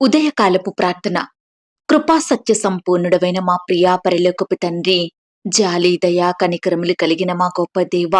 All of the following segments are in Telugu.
ఉదయకాలపు ప్రార్థన. కృపా సత్య సంపూర్ణుడమైన మా ప్రియా పరిలోకపు తండ్రి జాలి దయా కనికరములు కలిగిన మా గొప్ప దేవ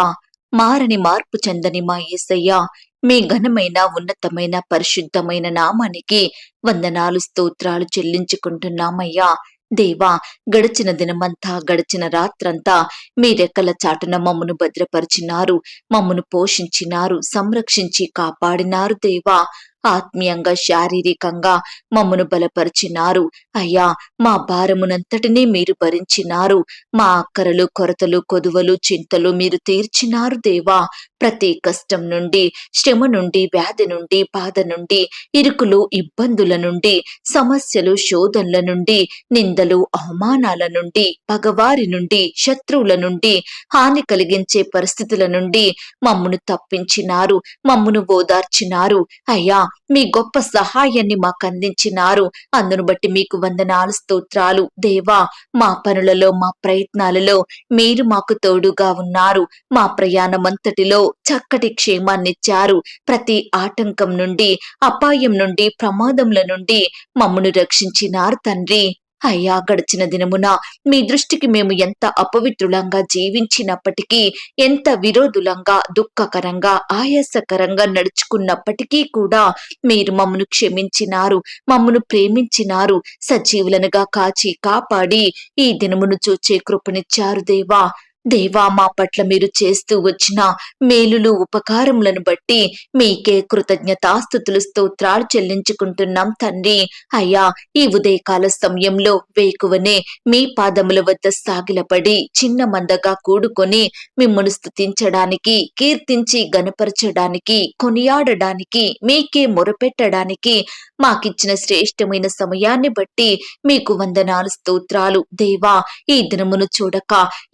మారని మార్పు చెందని మా ఏసయ్య మీ ఘనమైన ఉన్నతమైన పరిశుద్ధమైన నామానికి వందనాలు స్తోత్రాలు చెల్లించుకుంటున్నామయ్యా. దేవా గడిచిన దినమంతా గడిచిన రాత్రంతా మీ రెక్కల చాటున మమ్మను భద్రపరిచినారు మమ్మను పోషించినారు సంరక్షించి కాపాడినారు దేవా. ఆత్మీయంగా శారీరకంగా మమ్మను బలపరిచినారు. అయ్యా మా భారమునంతటినీ మీరు భరించినారు. మా అక్కరలు కొరతలు కొదువలు చింతలు మీరు తీర్చినారు దేవా. ప్రతి కష్టం నుండి శ్రమ నుండి వ్యాధి నుండి బాధ నుండి ఇరుకులు ఇబ్బందుల నుండి సమస్యలు శోధనల నుండి నిందలు అవమానాల నుండి పగవారి నుండి శత్రువుల నుండి హాని కలిగించే పరిస్థితుల నుండి మమ్మను తప్పించినారు మమ్మను ఓదార్చినారు. అయ్యా మీ గొప్ప సహాయాన్ని మాకు అందించినారు అందును బట్టి మీకు వందనాలు స్తోత్రాలు. దేవా మా పనులలో మా ప్రయత్నాలలో మీరు మాకు తోడుగా ఉన్నారు. మా ప్రయాణమంతటిలో చక్కటి క్షేమాన్నిచ్చారు. ప్రతి ఆటంకం నుండి అపాయం నుండి ప్రమాదముల నుండి మమ్మను రక్షించినారు తండ్రి. అయ్యా గడిచిన దినమున మీ దృష్టికి మేము ఎంత అపవిత్రులంగా జీవించినప్పటికీ ఎంత విరోధులంగా దుఃఖకరంగా ఆయాసకరంగా నడుచుకున్నప్పటికీ కూడా మీరు మమ్మను క్షమించినారు మమ్మను ప్రేమించినారు సజీవులనుగా కాచి కాపాడి ఈ దినమును చూచే కృపనిచ్చారు దేవా. దేవా మా పట్ల మీరు చేస్తూ వచ్చిన మేలులు ఉపకారములను బట్టి మీకే కృతజ్ఞతాస్థుతులు స్తోత్రాలు చెల్లించుకుంటున్నాం తండ్రి. అయ్యా ఈ ఉదయకాల సమయంలో వేకువనే మీ పాదముల వద్ద సాగిలపడి చిన్న మందగా కూడుకొని మిమ్మల్ని స్తుతించడానికి కీర్తించి గనపరచడానికి కొనియాడడానికి మీకే మొరపెట్టడానికి మాకిచ్చిన శ్రేష్టమైన సమయాన్ని బట్టి మీకు వందనాలు స్తోత్రాలు. దేవా ఈ దినమును చూడక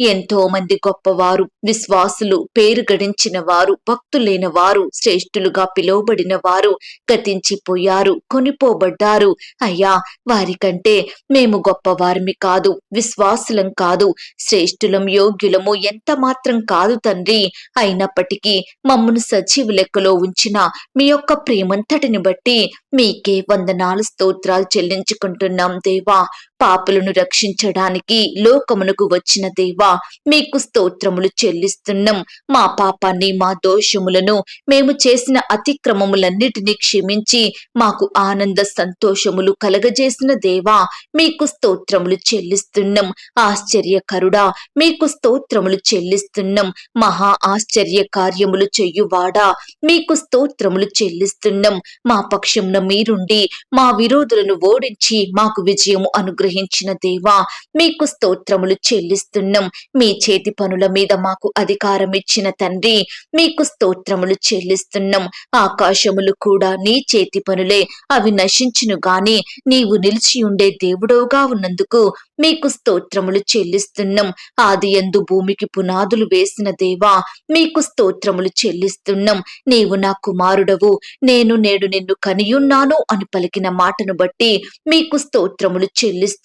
ఎంతో మంది గొప్పవారు విశ్వాసులు పేరు గడించిన వారు భక్తులైన వారు శ్రేష్ఠులుగా పిలువబడిన వారు గతించిపోయారు కొనిపోబడ్డారు. అయ్యా వారికంటే మేము గొప్పవారిమి కాదు విశ్వాసులం కాదు శ్రేష్ఠులం యోగ్యులము ఎంత మాత్రం కాదు తండ్రి. అయినప్పటికీ మమ్మను సజీవు లెక్కలో ఉంచిన మీ యొక్క ప్రేమంతటిని బట్టి మీకే వందనాలు స్తోత్రాలు చెల్లించుకుంటున్నాం దేవా. పాపులను రక్షించడానికి లోకమునకు వచ్చిన దేవా మీకు స్తోత్రములు చెల్లిస్తున్నాం. మా పాపాన్ని మా దోషములను మేము చేసిన అతిక్రమములన్నిటినీ క్షమించి మాకు ఆనంద సంతోషములు కలగజేసిన దేవా మీకు స్తోత్రములు చెల్లిస్తున్నాం. ఆశ్చర్యకరుడా మీకు స్తోత్రములు చెల్లిస్తున్నాం. మహా ఆశ్చర్య కార్యములు చెయ్యువాడా మీకు స్తోత్రములు చెల్లిస్తున్నాం. మా పక్షమున మీరుండి మా విరోధులను ఓడించి మాకు విజయము అనుగ్రహించిన దేవా మీకు స్తోత్రములు చెల్లిస్తున్నాం. మీ చేతి పనుల మీద మాకు అధికారం ఇచ్చిన తండ్రి మీకు స్తోత్రములు చెల్లిస్తున్నాం. ఆకాశములు కూడా నీ చేతి పనులే అవి నశించును గాని నీవు నిలిచి ఉండే దేవుడవుగా ఉన్నందుకు మీకు స్తోత్రములు చెల్లిస్తున్నాం. ఆది ఎందు భూమికి పునాదులు వేసిన దేవా మీకు స్తోత్రములు చెల్లిస్తున్నాం. నీవు నా కుమారుడవు నేను నేడు నిన్ను కనియున్నాను అని పలికిన మాటను బట్టి మీకు స్తోత్రములు చెల్లిస్తున్నాం.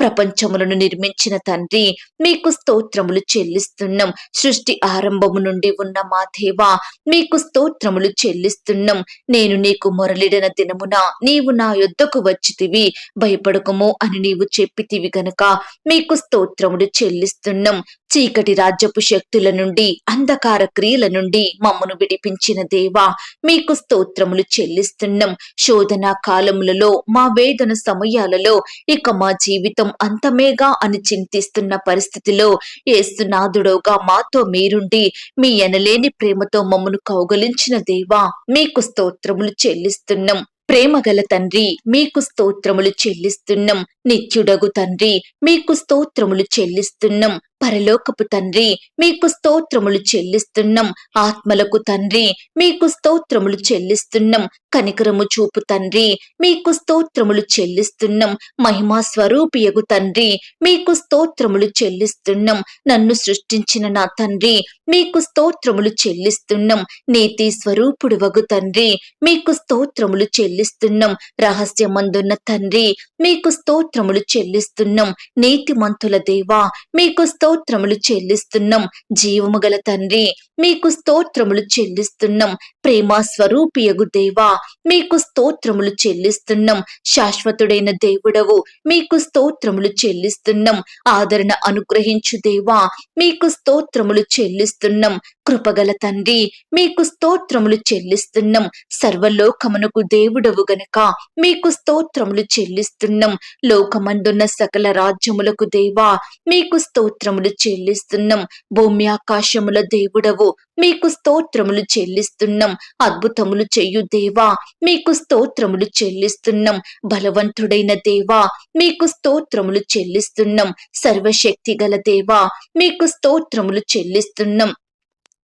ప్రపంచములను నిర్మించిన తండ్రి మీకు స్తోత్రములు చెల్లిస్తున్నాం. సృష్టి ఆరంభము నుండి ఉన్న మా దేవా మీకు స్తోత్రములు చెల్లిస్తున్నాం. నేను నీకు మొరలిడిన దినమున నీవు నా యొద్దకు వచ్చితివి. భయపడకము అని నీవు చెప్పితివి గనుక మీకు స్తోత్రములు చెల్లిస్తున్నాం. చీకటి రాజ్యపు శక్తుల నుండి అంధకార క్రియల నుండి మమ్మను విడిపించిన దేవా మీకు స్తోత్రములు చెల్లిస్తున్నాం. శోధన కాలములలో మా వేదన సమయాలలో ఇక మా జీవితం అంతమేగా అని చింతిస్తున్న పరిస్థితిలో ఏసునాథుడోగా మాతో మీరుండి మీ ఎనలేని ప్రేమతో మమ్మను కౌగలించిన దేవా మీకు స్తోత్రములు చెల్లిస్తున్నాం. ప్రేమగల తండ్రి మీకు స్తోత్రములు చెల్లిస్తున్నాం. నిత్యుడగు తండ్రి మీకు స్తోత్రములు చెల్లిస్తున్నాం. పరలోకపు తండ్రి మీకు స్తోత్రములు చెల్లిస్తున్నాం. ఆత్మలకు తండ్రి మీకు స్తోత్రములు చెల్లిస్తున్నాం. కనికరము చూపు తండ్రి మీకు స్తోత్రములు చెల్లిస్తున్నాం. మహిమా స్వరూపియగు తండ్రి మీకు స్తోత్రములు చెల్లిస్తున్నాం. నన్ను సృష్టించిన నా తండ్రి మీకు స్తోత్రములు చెల్లిస్తున్నాం. నీతి స్వరూపుడు వగు తండ్రి మీకు స్తోత్రములు చెల్లిస్తున్నాం. రహస్యమందున్న తండ్రి మీకు స్తోత్రములు చెల్లిస్తున్నాం. నీతిమంతుల దేవా మీకు స్తోత్రములు స్తోత్రములు చెల్లిస్తున్నాం. జీవము గల తండ్రి మీకు స్తోత్రములు చెల్లిస్తున్నాం. ప్రేమ స్వరూపియగు దేవా మీకు స్తోత్రములు చెల్లిస్తున్నాం. శాశ్వతుడైన దేవుడవు మీకు స్తోత్రములు చెల్లిస్తున్నాం. ఆదరణ అనుగ్రహించు దేవా మీకు స్తోత్రములు చెల్లిస్తున్నాం. కృపగల తండ్రి మీకు స్తోత్రములు చెల్లిస్తున్నాం. సర్వలోకమునకు దేవుడవు గనక మీకు స్తోత్రములు చెల్లిస్తున్నాం. లోకమందున్న సకల రాజ్యములకు దేవా మీకు స్తోత్రములు చెల్లిస్తున్నాం. భూమి ఆకాశముల దేవుడవు మీకు స్తోత్రములు చెల్లిస్తున్నాం. అద్భుతములు చెయ్యు దేవా మీకు స్తోత్రములు చెల్లిస్తున్నాం. బలవంతుడైన దేవా మీకు స్తోత్రములు చెల్లిస్తున్నాం. సర్వశక్తి గల దేవా మీకు స్తోత్రములు చెల్లిస్తున్నాం.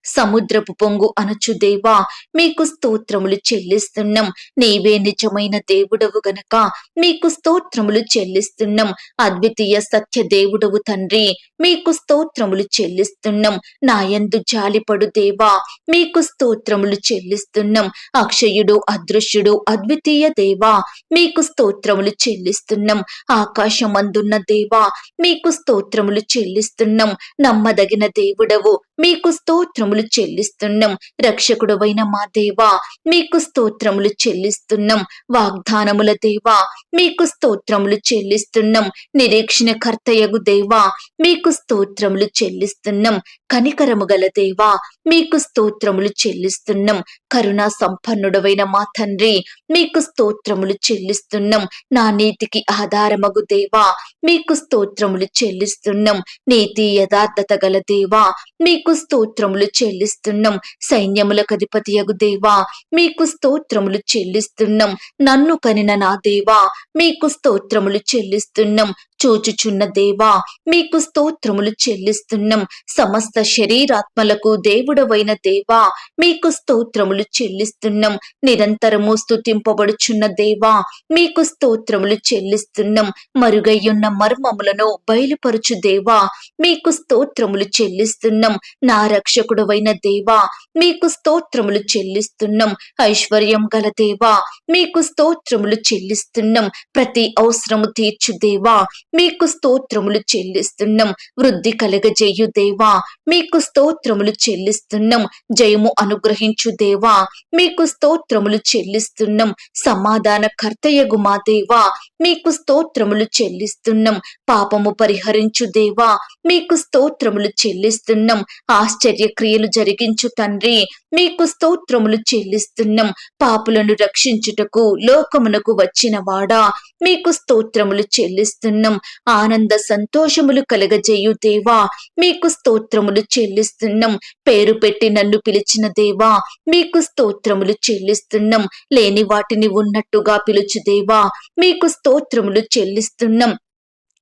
సముద్రపు పొంగు అనచు దేవా. మీకు స్తోత్రములు చెల్లిస్తున్నాం. నీవే నిజమైన దేవుడవు గనక. మీకు స్తోత్రములు చెల్లిస్తున్నాం. అద్వితీయ సత్య దేవుడవు తండ్రి. మీకు స్తోత్రములు చెల్లిస్తున్నాం. నాయందు జాలిపడు దేవా. మీకు స్తోత్రములు చెల్లిస్తున్నాం. అక్షయుడు అదృశ్యుడు అద్వితీయ దేవా. మీకు స్తోత్రములు చెల్లిస్తున్నాం. ఆకాశమందున్న దేవా. మీకు స్తోత్రములు చెల్లిస్తున్నాం. నమ్మదగిన దేవుడవు. మీకు స్తోత్రములు చెల్లిస్తున్నాం. రక్షకుడవైన మా దేవా మీకు స్తోత్రములు చెల్లిస్తున్నాం. వాగ్దానముల దేవా మీకు స్తోత్రములు చెల్లిస్తున్నాం. నిరీక్షణ కర్తయగు దేవా మీకు స్తోత్రములు చెల్లిస్తున్నాం. కనికరము గల దేవా మీకు స్తోత్రములు చెల్లిస్తున్నాం. కరుణా సంపన్నుడవైన మా తండ్రి మీకు స్తోత్రములు చెల్లిస్తున్నాం. నా నీతికి ఆధారమగు దేవా మీకు స్తోత్రములు చెల్లిస్తున్నాం. నీతి యథార్థత గల దేవా మీకు స్తోత్రములు చెల్లిస్తున్నాం. సైన్యములకు అధిపతియగు దేవా మీకు స్తోత్రములు చెల్లిస్తున్నాం. నన్ను కనిన నా దేవా మీకు స్తోత్రములు చెల్లిస్తున్నాం. చూచుచున్న దేవా మీకు స్తోత్రములు చెల్లిస్తున్నాం. సమస్త శరీరాత్మలకు దేవుడవైన దేవా మీకు స్తోత్రములు చెల్లిస్తున్నాం. నిరంతరము స్తుతింపబడుచున్న దేవా మీకు స్తోత్రములు చెల్లిస్తున్నాం. మరుగయ్యున్న మర్మములను బయలుపరుచు దేవా మీకు స్తోత్రములు చెల్లిస్తున్నాం. నా రక్షకుడవైన దేవా మీకు స్తోత్రములు చెల్లిస్తున్నాం. ఐశ్వర్యం గల దేవా మీకు స్తోత్రములు చెల్లిస్తున్నాం. ప్రతి అవసరము తీర్చు దేవా మీకు స్తోత్రములు చెల్లిస్తున్నాం. వృద్ధి కలగజేయు దేవా. మీకు స్తోత్రములు చెల్లిస్తున్నాం. జయము అనుగ్రహించు దేవా. మీకు స్తోత్రములు చెల్లిస్తున్నాం. సమాధాన కర్తయ్యగు మా దేవా. మీకు స్తోత్రములు చెల్లిస్తున్నాం. పాపము పరిహరించు దేవా. మీకు స్తోత్రములు చెల్లిస్తున్నాం. ఆశ్చర్య క్రియలు జరిగించు తండ్రి. మీకు స్తోత్రములు చెల్లిస్తున్నాం. పాపులను రక్షించుటకు లోకమునకు వచ్చిన వాడా మీకు స్తోత్రములు చెల్లిస్తున్నాం. ఆనంద సంతోషములు కలగజేయు దేవా మీకు స్తోత్రములు చెల్లిస్తున్నాం. పేరు పెట్టి నన్ను పిలిచిన దేవా మీకు స్తోత్రములు చెల్లిస్తున్నాం. లేని వాటిని ఉన్నట్టుగా పిలుచు దేవా మీకు స్తోత్రములు చెల్లిస్తున్నాం.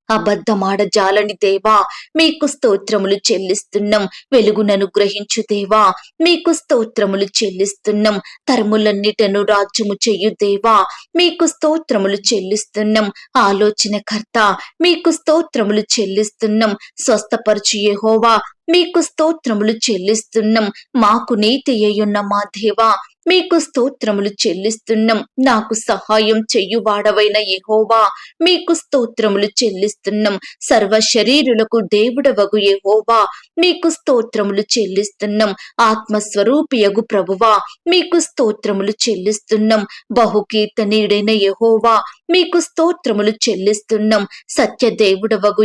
అబద్ధమాడ జాలని దేవా మీకు స్తోత్రములు చెల్లిస్తున్నాం. వెలుగునను గ్రహించు దేవా మీకు స్తోత్రములు చెల్లిస్తున్నాం. తరములన్నిటను రాజ్యము చెయ్యు దేవా మీకు స్తోత్రములు చెల్లిస్తున్నాం. ఆలోచనకర్త మీకు స్తోత్రములు చెల్లిస్తున్నాం. స్వస్థపరచు యెహోవా మీకు స్తోత్రములు చెల్లిస్తున్నాం. మాకు నీతి అయ్యున్న మా దేవా మీకు స్తోత్రములు చెల్లిస్తున్నాం. నాకు సహాయం చెయ్యువాడవైన యహోవా మీకు స్తోత్రములు చెల్లిస్తున్నాం. సర్వ శరీరులకు దేవుడవగు ఎహోవా మీకు స్తోత్రములు చెల్లిస్తున్నాం. ఆత్మస్వరూపియగు ప్రభువా మీకు స్తోత్రములు చెల్లిస్తున్నాం. బహుకీర్తనీయుడైన యహోవా మీకు స్తోత్రములు చెల్లిస్తున్నాం. సత్య దేవుడవగు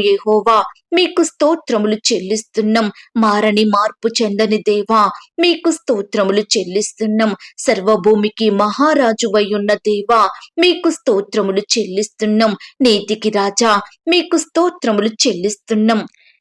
మీకు స్తోత్రములు చెల్లిస్తున్నాం. మారని మార్పు చెందని దేవా మీకు స్తోత్రములు చెల్లిస్తున్నాం. సర్వభూమికి మహారాజు ఉన్న దేవా మీకు స్తోత్రములు చెల్లిస్తున్నాం. నీతికి రాజా మీకు స్తోత్రములు చెల్లిస్తున్నాం.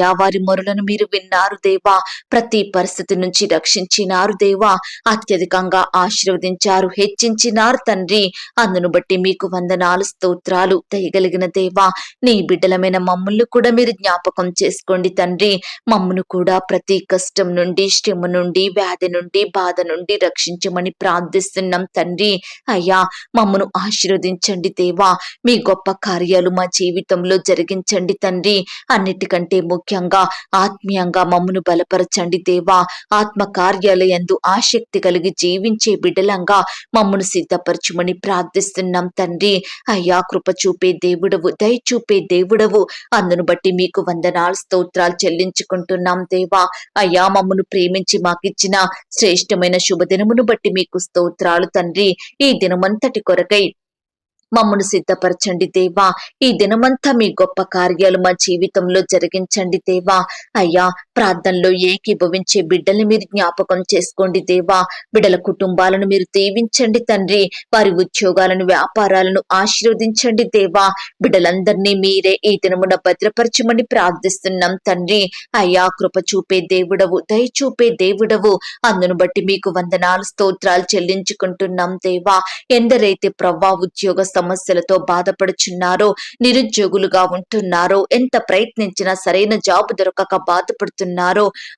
అయ్యా వారి మొరలను మీరు విన్నారు దేవా. ప్రతి పరిస్థితి నుంచి రక్షించినారు దేవా. అత్యధికంగా ఆశీర్వదించారు హెచ్చించినారు తండ్రి. అందును బట్టి మీకు వందనాలు స్తోత్రాలు దయగలిగిన దేవా. నీ బిడ్డలమైన మమ్మల్ని కూడా మీరు జ్ఞాపకం చేసుకోండి తండ్రి. మమ్మను కూడా ప్రతి కష్టం నుండి శ్రమ నుండి వ్యాధి నుండి బాధ నుండి రక్షించమని ప్రార్థిస్తున్నాం తండ్రి. అయ్యా మమ్మను ఆశీర్వదించండి దేవా. మీ గొప్ప కార్యాలు మా జీవితంలో జరిగించండి తండ్రి. అన్నిటికంటే ముఖ్యంగా ఆత్మీయంగా మమ్మను బలపరచండి దేవా. ఆత్మ కార్యాలయందు ఆసక్తి కలిగి జీవించే బిడలంగా మమ్మను సిద్ధపరచుమని ప్రార్థిస్తున్నాం తండ్రి. అయ్యా కృప చూపే దేవుడవు దయ చూపే దేవుడవు. అందును బట్టి మీకు వందనాలు స్తోత్రాలు చెల్లించుకుంటున్నాం దేవా. అయ్యా మమ్మను ప్రేమించి మాకిచ్చిన శ్రేష్టమైన శుభదినమును బట్టి మీకు స్తోత్రాలు తండ్రి. ఈ దినమంతటి కొరకై మమ్మను సిద్ధపరచండి దేవా. ఈ దినమంతా మీ గొప్ప కార్యాలు మా జీవితంలో జరిగించండి దేవా. అయ్యా ప్రార్థనలో ఏకీభవించే బిడ్డల్ని మీరు జ్ఞాపకం చేసుకోండి దేవా. బిడ్డల కుటుంబాలను మీరు దీవించండి తండ్రి. వారి ఉద్యోగాలను వ్యాపారాలను ఆశీర్వదించండి దేవా. బిడ్డలందరినీ మీరే ఈ దినమున భద్రపరచమని ప్రార్థిస్తున్నాం తండ్రి. అయ్యా కృప చూపే దేవుడవు దయ చూపే దేవుడవు. అందును బట్టి మీకు వందనాలు స్తోత్రాలు చెల్లించుకుంటున్నాం దేవా. ఎందరైతే ప్రవ్వా ఉద్యోగ సమస్యలతో బాధపడుచున్నారో నిరుద్యోగులుగా ఉంటున్నారో ఎంత ప్రయత్నించినా సరైన జాబ్ దొరకక బాధపడుతున్నారు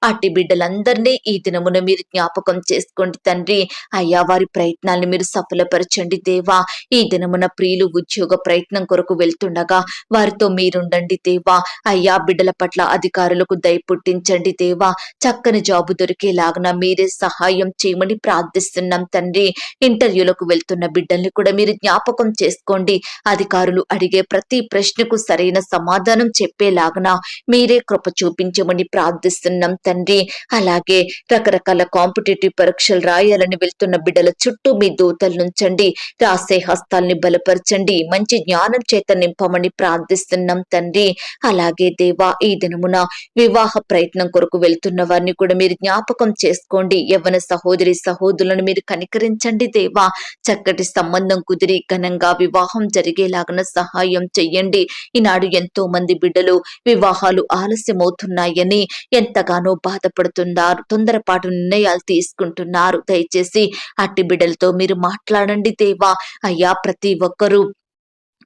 అట్టి బిడ్డలందరినీ ఈ దినమున మీరు జ్ఞాపకం చేసుకోండి తండ్రి. అయ్యా వారి ప్రయత్నాల్ని మీరు సఫలపరచండి దేవా. ఈ దినమున ప్రియులు ఉద్యోగ ప్రయత్నం కొరకు వెళ్తుండగా వారితో మీరుండండి దేవా. అయ్యా బిడ్డల పట్ల అధికారులకు దయ పుట్టించండి దేవా. చక్కని జాబు దొరికేలాగన మీరే సహాయం చేయమని ప్రార్థిస్తున్నాం తండ్రి. ఇంటర్వ్యూలకు వెళ్తున్న బిడ్డల్ని కూడా మీరు జ్ఞాపకం చేసుకోండి. అధికారులు అడిగే ప్రతి ప్రశ్నకు సరైన సమాధానం చెప్పేలాగన మీరే కృప చూపించమని ప్రార్థిస్తున్నాం తండ్రి. అలాగే రకరకాల కాంపిటేటివ్ పరీక్షలు రాయాలని వెళ్తున్న బిడ్డల చుట్టూ మీ దూతలు నుంచండి. రాసే హస్తాల్ని బలపరచండి. మంచి జ్ఞానం చేత నింపమని ప్రార్థిస్తున్నాం తండ్రి. అలాగే దేవా ఈ దినమున వివాహ ప్రయత్నం కొరకు వెళ్తున్న వారిని కూడా మీరు జ్ఞాపకం చేసుకోండి. యవ్వన సహోదరి సహోదరులను మీరు కనికరించండి దేవా. చక్కటి సంబంధం కుదిరి ఘనంగా వివాహం జరిగేలాగన సహాయం చెయ్యండి. ఈనాడు ఎంతో మంది బిడ్డలు వివాహాలు ఆలస్యమవుతున్నాయని ఎంతగానో బాధపడుతున్నారు తొందరపాటు నిర్ణయాలు తీసుకుంటున్నారు. దయచేసి అట్టి బిడ్డలతో మీరు మాట్లాడండి దేవా. అయ్యా ప్రతి ఒక్కరూ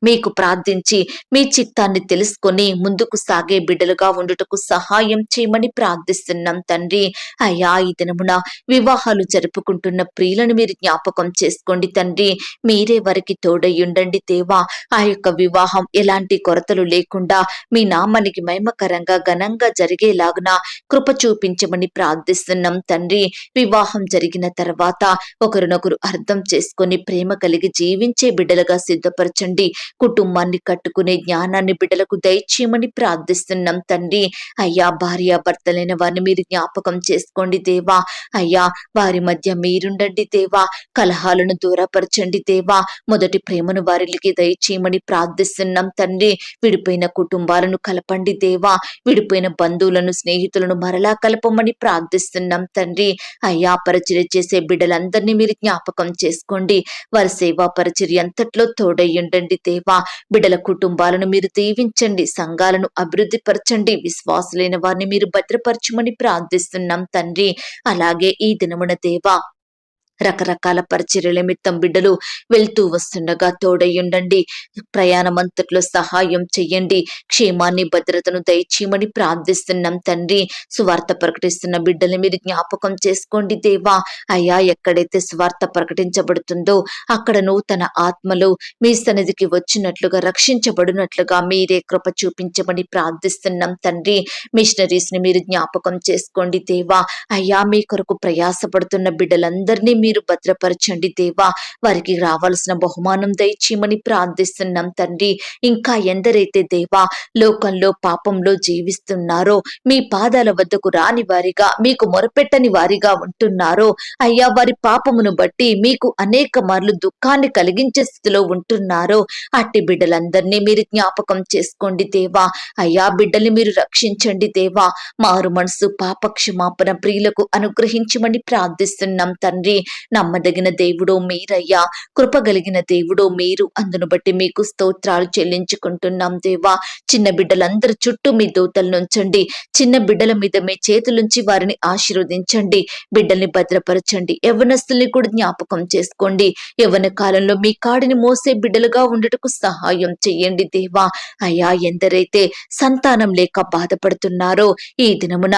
మీకు ప్రార్థించి మీ చిత్తాన్ని తెలుసుకొని ముందుకు సాగే బిడ్డలుగా ఉండుటకు సహాయం చేయమని ప్రార్థిస్తున్నాం తండ్రి. అయ్యా ఈ దినమున వివాహాలు జరుపుకుంటున్న ప్రియులను మీరు జ్ఞాపకం చేసుకోండి తండ్రి. మీరే వారికి తోడయ్యుండండి దేవా. ఆ యొక్క వివాహం ఎలాంటి కొరతలు లేకుండా మీ నామానికి మహిమకరంగా ఘనంగా జరిగేలాగున కృప చూపించమని ప్రార్థిస్తున్నాం తండ్రి. వివాహం జరిగిన తర్వాత ఒకరినొకరు అర్థం చేసుకొని ప్రేమ కలిగి జీవించే బిడ్డలుగా సిద్ధపరచండి. కుటుంబాన్ని కట్టుకునే జ్ఞానాన్ని బిడ్డలకు దయచేయమని ప్రార్థిస్తున్నాం తండ్రి. అయ్యా భార్య భర్తలైన వారిని మీరు జ్ఞాపకం చేసుకోండి దేవా. అయ్యా వారి మధ్య మీరుండండి దేవా. కలహాలను దూరపరచండి దేవా. మొదటి ప్రేమను వారికి దయచేయమని ప్రార్థిస్తున్నాం తండ్రి. విడిపోయిన కుటుంబాలను కలపండి దేవా. విడిపోయిన బంధువులను స్నేహితులను మరలా కలపమని ప్రార్థిస్తున్నాం తండ్రి. అయ్యా పరిచర్య చేసే బిడ్డలందరినీ మీరు జ్ఞాపకం చేసుకోండి. వారి సేవా పరిచర్య అంతట్లో తోడయ్యుండండి దేవా. బిడ్డల కుటుంబాలను మీరు దీవించండి సంఘాలను అభివృద్ధి పరచండి విశ్వాసులైన వారిని మీరు భద్రపరచమని ప్రార్థిస్తున్నాం తండ్రి. అలాగే ఈ దినమున దేవా రకరకాల పరిచర్యల నిమిత్తం బిడ్డలు వెళ్తూ వస్తుండగా తోడయ్యుండండి. ప్రయాణం అంతట్లో సహాయం చెయ్యండి. క్షేమాన్ని భద్రతను దయచేయమని ప్రార్థిస్తున్నాం తండ్రి. సువార్త ప్రకటిస్తున్న బిడ్డలు మీరు జ్ఞాపకం చేసుకోండి దేవా. అయ్యా ఎక్కడైతే సువార్త ప్రకటించబడుతుందో అక్కడ నూతన ఆత్మలు మీ సన్నిధికి వచ్చినట్లుగా రక్షించబడినట్లుగా మీరే కృప చూపించమని ప్రార్థిస్తున్నాం తండ్రి. మిషనరీస్ని మీరు జ్ఞాపకం చేసుకోండి దేవా. అయ్యా మీ కొరకు ప్రయాసపడుతున్న బిడ్డలందరినీ మీరు భద్రపరచండి దేవా. వారికి రావాల్సిన బహుమానం దయచేయమని ప్రార్థిస్తున్నాం తండ్రి. ఇంకా ఎందరైతే దేవా లోకంలో పాపంలో జీవిస్తున్నారో మీ పాదాల వద్దకు రాని వారిగా మీకు మొరపెట్టని వారిగా ఉంటున్నారో అయ్యా వారి పాపమును బట్టి మీకు అనేక మార్లు దుఃఖాన్ని కలిగించే స్థితిలో ఉంటున్నారో అట్టి బిడ్డలందరినీ మీరు జ్ఞాపకం చేసుకోండి దేవా. అయ్యా బిడ్డల్ని మీరు రక్షించండి దేవా. మారు మనసు పాప క్షమాపణ ప్రియులకు అనుగ్రహించమని ప్రార్థిస్తున్నాం తండ్రి. నమ్మదగిన దేవుడు మీరయ్యా. కృపగలిగిన దేవుడు మీరు. అందును బట్టి మీకు స్తోత్రాలు చెల్లించుకుంటున్నాం దేవా. చిన్న బిడ్డలందరి చుట్టూ మీ దూతలను ఉంచండి. చిన్న బిడ్డల మీద మీ చేతులుంచి వారిని ఆశీర్వదించండి. బిడ్డల్ని భద్రపరచండి. యవనస్తుల్ని కూడా జ్ఞాపకం చేసుకోండి. యవన కాలంలో మీ కాడిని మోసే బిడ్డలుగా ఉండటకు సహాయం చెయ్యండి దేవా. అయ్యా ఎందరైతే సంతానం లేక బాధపడుతున్నారో ఈ దినమున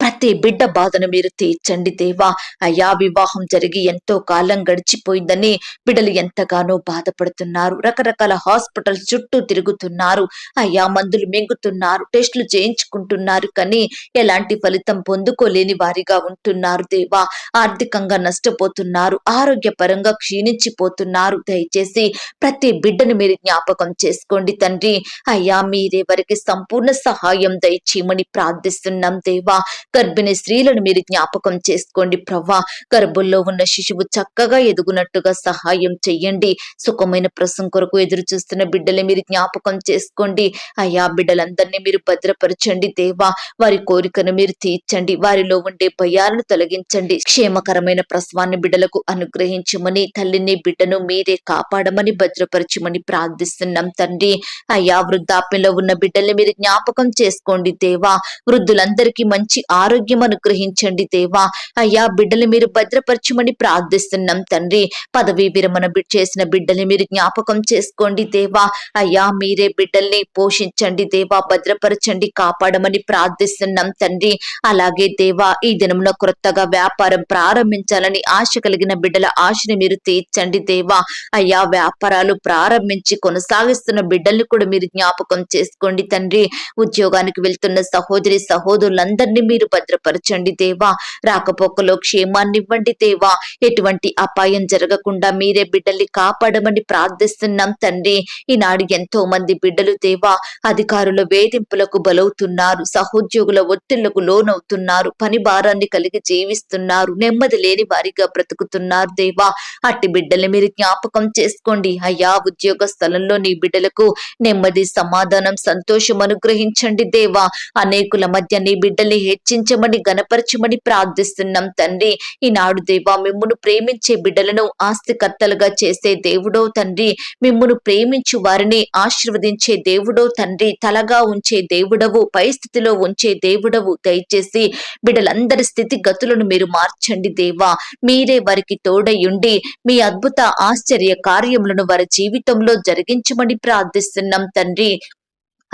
ప్రతి బిడ్డ బాధను మీరు తీర్చండి దేవా. అయ్యా వివాహం జరిగి ఎంతో కాలం గడిచిపోయిందని బిడ్డలు ఎంతగానో బాధపడుతున్నారు. రకరకాల హాస్పిటల్స్ చుట్టూ తిరుగుతున్నారు. అయ్యా మందులు మింగుతున్నారు టెస్టులు చేయించుకుంటున్నారు కానీ ఎలాంటి ఫలితం పొందుకోలేని వారిగా ఉంటున్నారు దేవా. ఆర్థికంగా నష్టపోతున్నారు ఆరోగ్యపరంగా క్షీణించిపోతున్నారు. దయచేసి ప్రతి బిడ్డను మీరు జ్ఞాపకం చేసుకోండి తండ్రి. అయ్యా మీరే వారికి సంపూర్ణ సహాయం దయచేయమని ప్రార్థిస్తున్నాం దేవా. గర్భిణీ స్త్రీలను మీరు జ్ఞాపకం చేసుకోండి ప్రవ్వా. గర్భంలో ఉన్న శిశువు చక్కగా ఎదుగునట్టుగా సహాయం చెయ్యండి. సుఖమైన ప్రసం కొరకు ఎదురు చూస్తున్న బిడ్డలు మీరు జ్ఞాపకం చేసుకోండి. అయ్యా బిడ్డలందరినీ మీరు భద్రపరచండి దేవా. వారి కోరికను మీరు తీర్చండి. వారిలో ఉండే భయాలను తొలగించండి. క్షేమకరమైన ప్రసవాన్ని బిడ్డలకు అనుగ్రహించమని తల్లిని బిడ్డను మీరే కాపాడమని భద్రపరచమని ప్రార్థిస్తున్నాం తండ్రి. అయ్యా వృద్ధాప్యంలో ఉన్న బిడ్డల్ని మీరు జ్ఞాపకం చేసుకోండి దేవా. వృద్ధులందరికీ మంచి ఆరోగ్యం అనుగ్రహించండి దేవా. అయ్యా బిడ్డలు మీరు భద్రపరచమని ప్రార్థిస్తున్నాం తండ్రి. పదవీ విరమణ చేసిన బిడ్డల్ని మీరు జ్ఞాపకం చేసుకోండి దేవా. అయ్యా మీరే బిడ్డల్ని పోషించండి దేవా భద్రపరచండి కాపాడమని ప్రార్థిస్తున్నాం తండ్రి. అలాగే దేవా ఈ దినంలో క్రొత్తగా వ్యాపారం ప్రారంభించాలని ఆశ కలిగిన బిడ్డల ఆశని మీరు తీర్చండి దేవా. అయ్యా వ్యాపారాలు ప్రారంభించి కొనసాగిస్తున్న బిడ్డల్ని కూడా మీరు జ్ఞాపకం చేసుకోండి తండ్రి. ఉద్యోగానికి వెళ్తున్న సహోదరి సహోదరులందరినీ మీరు భద్రపరచండి దేవా. రాకపోకలో క్షేమాన్ని ఇవ్వండి దేవా. ఎటువంటి అపాయం జరగకుండా మీరే బిడ్డల్ని కాపాడమని ప్రార్థిస్తున్నాం తండ్రి. ఈనాడు ఎంతో మంది బిడ్డలు దేవా అధికారుల వేధింపులకు బలవుతున్నారు సహోద్యోగుల ఒత్తిళ్ళకు లోనవుతున్నారు పని భారాన్ని కలిగి జీవిస్తున్నారు నెమ్మది లేని వారిగా బ్రతుకుతున్నారు దేవా. అట్టి బిడ్డల్ని మీరు జ్ఞాపకం చేసుకోండి. అయ్యా ఉద్యోగ స్థలంలో నీ బిడ్డలకు నెమ్మది సమాధానం సంతోషం అనుగ్రహించండి దేవా. అనేకుల మధ్య నీ బిడ్డల్ని హెచ్చించమని గనపరచమని ప్రార్థిస్తున్నాం తండ్రి. ఈనాడు దేవా మిమ్మును ప్రేమించే బిడ్డలను ఆస్తికర్తలుగా చేసే దేవుడో తండ్రి. మిమ్మును ప్రేమించు వారిని ఆశీర్వదించే దేవుడో తండ్రి. తలగా ఉంచే దేవుడవు పై స్థితిలో ఉంచే దేవుడవు దయచేసి బిడ్డలందరి స్థితి గతులను మీరు మార్చండి దేవా. మీరే వారికి తోడయుండి మీ అద్భుత ఆశ్చర్య కార్యములను వారి జీవితంలో జరిగించమని ప్రార్థిస్తున్నాం తండ్రి.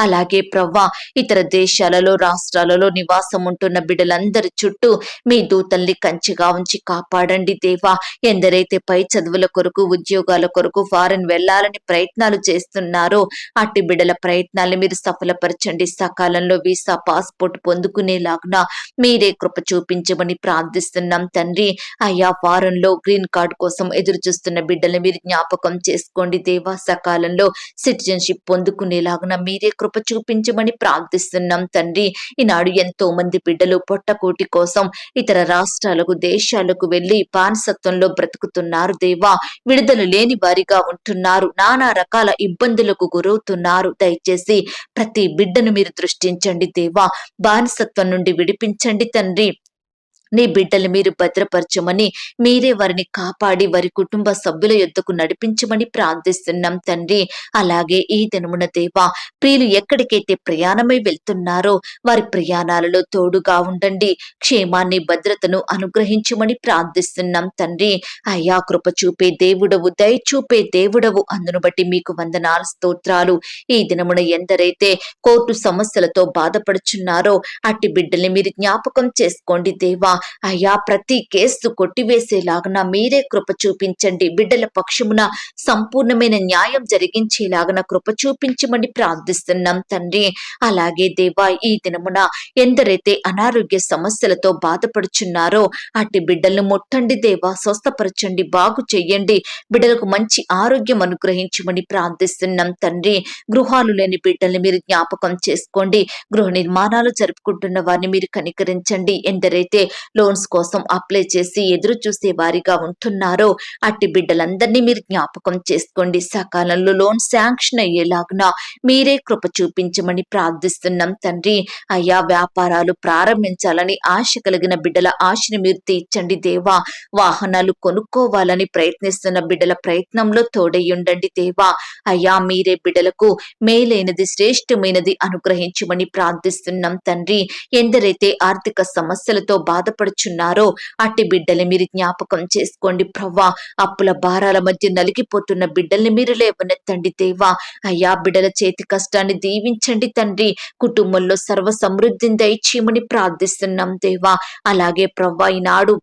అలాగే ప్రవ్వా ఇతర దేశాలలో రాష్ట్రాలలో నివాసం ఉంటున్న బిడ్డలందరి చుట్టూ మీ దూతల్ని కంచిగా ఉంచి కాపాడండి దేవా. ఎందరైతే పై చదువుల కొరకు ఉద్యోగాల కొరకు ఫారెన్ వెళ్ళాలని ప్రయత్నాలు చేస్తున్నారో అట్టి బిడ్డల ప్రయత్నాలు మీరు సఫలపరచండి. సకాలంలో వీసా పాస్పోర్ట్ పొందుకునేలాగున మీరే కృప చూపించమని ప్రార్థిస్తున్నాం తండ్రి. అయ్యా ఫారెన్లో గ్రీన్ కార్డ్ కోసం ఎదురు చూస్తున్న బిడ్డలు మీరు జ్ఞాపకం చేసుకోండి దేవా. సకాలంలో సిటిజన్షిప్ పొందుకునేలాగున మీరే కృప చూపించమని ప్రార్థిస్తున్నాం తండ్రి. ఈనాడు ఎంతో మంది బిడ్డలు పొట్టకూటి కోసం ఇతర రాష్ట్రాలకు దేశాలకు వెళ్ళి బానిసత్వంలో బ్రతుకుతున్నారు దేవా. విడుదల లేని వారిగా ఉంటున్నారు. నానా రకాల ఇబ్బందులకు గురవుతున్నారు. దయచేసి ప్రతి బిడ్డను మీరు దృష్టించండి దేవా. బానిసత్వం నుండి విడిపించండి తండ్రి. నీ బిడ్డలు మీరు భద్రపరచమని మీరే వారిని కాపాడి వారి కుటుంబ సభ్యుల యొద్దకు నడిపించమని ప్రార్థిస్తున్నాం తండ్రి. అలాగే ఈ దినమున దేవా ప్రియులు ఎక్కడికైతే ప్రయాణమై వెళ్తున్నారో వారి ప్రయాణాలలో తోడుగా ఉండండి. క్షేమాన్ని భద్రతను అనుగ్రహించమని ప్రార్థిస్తున్నాం తండ్రి. అయ్యా కృప చూపే దేవుడవు దయ చూపే దేవుడవు. అందును బట్టి మీకు వందనాలు స్తోత్రాలు. ఈ దినమున ఎందరైతే కోర్టు సమస్యలతో బాధపడుచున్నారో అట్టి బిడ్డల్ని మీరు జ్ఞాపకం చేసుకోండి దేవా. అయ్యా ప్రతి కేసు కొట్టివేసేలాగున మీరే కృప చూపించండి. బిడ్డల పక్షమున సంపూర్ణమైన న్యాయం జరిగించేలాగున కృప చూపించమని ప్రార్థిస్తున్నాం తండ్రి. అలాగే దేవా ఈ దినమున ఎందరైతే అనారోగ్య సమస్యలతో బాధపడుచున్నారో అట్టి బిడ్డలను ముట్టండి దేవా స్వస్థపరచండి బాగు చెయ్యండి. బిడ్డలకు మంచి ఆరోగ్యం అనుగ్రహించమని ప్రార్థిస్తున్నాం తండ్రి. గృహాలు లేని బిడ్డల్ని మీరు జ్ఞాపకం చేసుకోండి. గృహ నిర్మాణాలు జరుపుకుంటున్న వారిని మీరు కనికరించండి. ఎందరైతే లోన్స్ కోసం అప్లై చేసి ఎదురు చూసే వారిగా ఉంటున్నారో అట్టి బిడ్డలందరినీ మీరు జ్ఞాపకం చేసుకోండి. సకాలంలో లోన్ శాంక్షన్ అయ్యేలాగున మీరే కృప చూపించమని ప్రార్థిస్తున్నాం తండ్రి. అయ్యా వ్యాపారాలు ప్రారంభించాలని ఆశ కలిగిన బిడ్డల ఆశని మీరు తీర్చండి దేవా. వాహనాలు కొనుక్కోవాలని ప్రయత్నిస్తున్న బిడ్డల ప్రయత్నంలో తోడయ్యుండండి దేవా. అయ్యా మీరే బిడ్డలకు మేలైనది శ్రేష్టమైనది అనుగ్రహించమని ప్రార్థిస్తున్నాం తండ్రి. ఎందరైతే ఆర్థిక సమస్యలతో బాధపడుచున్నారో? అట్టి బిడ్డల్ని మీరు జ్ఞాపకం చేసుకోండి ప్రవ్వా. అప్పుల భారాల మధ్య నలిగిపోతున్న బిడ్డల్ని మీరు లేవనెత్తండి దేవా. అయ్యా బిడ్డల చేతి కష్టాన్ని దీవించండి తండ్రి. కుటుంబంలో సర్వ సమృద్ధిని దయచేయమని ప్రార్థిస్తున్నాం దేవా. అలాగే ప్రవ్వా ఈనాడు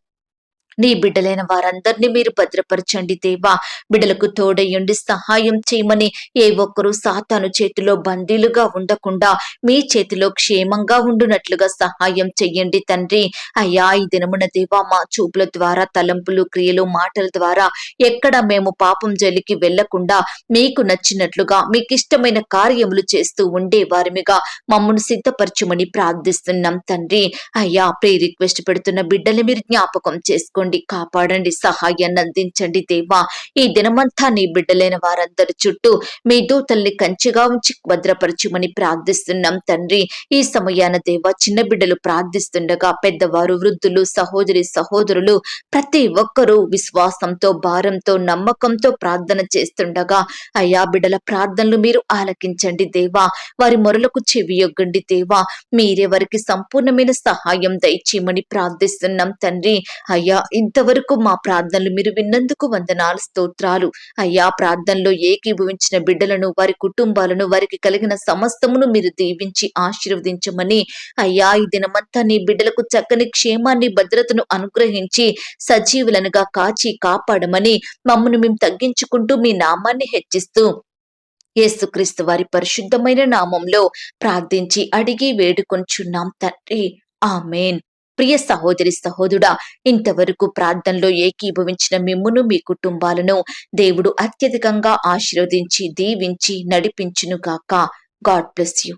నీ బిడ్డలైన వారందరినీ మీరు భద్రపరచండి దేవా. బిడ్డలకు తోడయ్యండి సహాయం చేయమని ఏ ఒక్కరూ సాతాను చేతిలో బందీలుగా ఉండకుండా మీ చేతిలో క్షేమంగా ఉండునట్లుగా సహాయం చెయ్యండి తండ్రి. అయ్యా ఈ దినమున దేవా మా చూపుల ద్వారా తలంపులు క్రియలు మాటల ద్వారా ఎక్కడ మేము పాపం జలికి వెళ్ళకుండా మీకు నచ్చినట్లుగా మీకు ఇష్టమైన కార్యములు చేస్తూ ఉండే వారిమిగా మమ్మల్ని సిద్ధపరచుమని ప్రార్థిస్తున్నాం తండ్రి. అయ్యా ప్రే రిక్వెస్ట్ పెడుతున్న బిడ్డలు మీరు జ్ఞాపకం చేసుకోండి కాపాడండి సహాయాన్ని అందించండి దేవా. ఈ దినమంతా నీ బిడ్డలైన వారందరి చుట్టూ మీ దూతల్ని కంచిగా ఉంచి భద్రపరచుమని ప్రార్థిస్తున్నాం తండ్రి. ఈ సమయాన దేవా చిన్న బిడ్డలు ప్రార్థిస్తుండగా పెద్దవారు వృద్ధులు సహోదరి సహోదరులు ప్రతి ఒక్కరూ విశ్వాసంతో భారంతో నమ్మకంతో ప్రార్థన చేస్తుండగా అయ్యా బిడ్డల ప్రార్థనలు మీరు ఆలకించండి దేవా. వారి మొరలకు చెవియొగ్గండి దేవా. మీరే వారికి సంపూర్ణమైన సహాయం దయచేయమని ప్రార్థిస్తున్నాం తండ్రి. అయ్యా ఇంతవరకు మా ప్రార్థనలు మీరు విన్నందుకు వందనాలు స్తోత్రాలు. అయ్యా ప్రార్థనలో ఏకీభవించిన బిడ్డలను వారి కుటుంబాలను వారికి కలిగిన సమస్తమును మీరు దీవించి ఆశీర్వదించమని. అయ్యా ఈ దినమంతా నీ బిడ్డలకు చక్కని క్షేమాన్ని భద్రతను అనుగ్రహించి సజీవులనుగా కాచి కాపాడమని మమ్మను మేము తగ్గించుకుంటూ మీ నామాన్ని హెచ్చిస్తూ యేసుక్రీస్తు వారి పరిశుద్ధమైన నామంలో ప్రార్థించి అడిగి వేడుకొంచున్నాం తండ్రి. ఆమెన్. ప్రియ సహోదరి సహోదుడా ఇంతవరకు ప్రార్థనలో ఏకీభవించిన మిమ్మును మీ కుటుంబాలను దేవుడు అత్యధికంగా ఆశీర్వదించి దీవించి నడిపించునుగాక గాడ్ బ్లెస్ యు.